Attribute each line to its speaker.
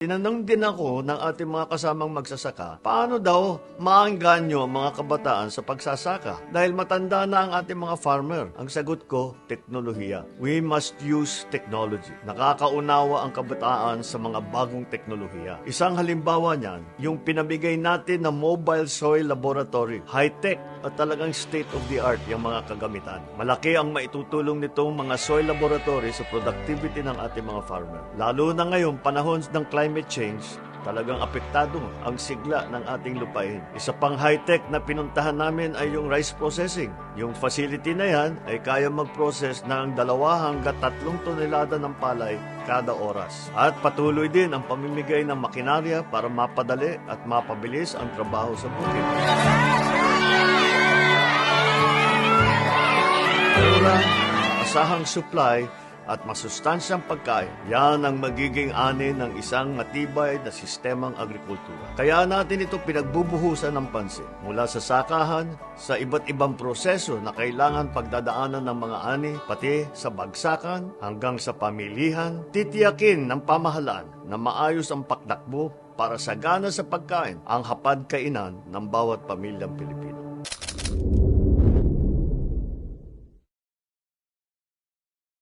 Speaker 1: Tinanong din ako ng ating mga kasamang magsasaka, paano daw maangganyo ang mga kabataan sa pagsasaka? Dahil matanda na ang ating mga farmer. Ang sagot ko, teknolohiya. We must use technology. Nakakaunawa ang kabataan sa mga bagong teknolohiya. Isang halimbawa niyan, yung pinabigay natin na mobile soil laboratory. High-tech at talagang state-of-the-art yung mga kagamitan. Malaki ang maitutulong nitong mga soil laboratory sa productivity ng ating mga farmer. Lalo na ngayon, panahon ng climate change, talagang apektado ang sigla ng ating lupain. Isa pang high-tech na pinuntahan namin ay yung rice processing. Yung facility na yan ay kaya mag-process ng dalawa hanggang tatlong tonelada ng palay kada oras. At patuloy din ang pamimigay ng makinarya para mapadali at mapabilis ang trabaho sa bukid. Mura, asahang supply at masustansyang pagkain. Yan ang magiging ani ng isang matibay na sistemang agrikultura. Kaya natin ito pinagbubuhusan ng pansin. Mula sa sakahan, sa iba't ibang proseso na kailangan pagdadaanan ng mga ani, pati sa bagsakan hanggang sa pamilihan, titiyakin ng pamahalaan na maayos ang pakdakbo para sagana sa pagkain ang hapad kainan ng bawat pamilyang Pilipino.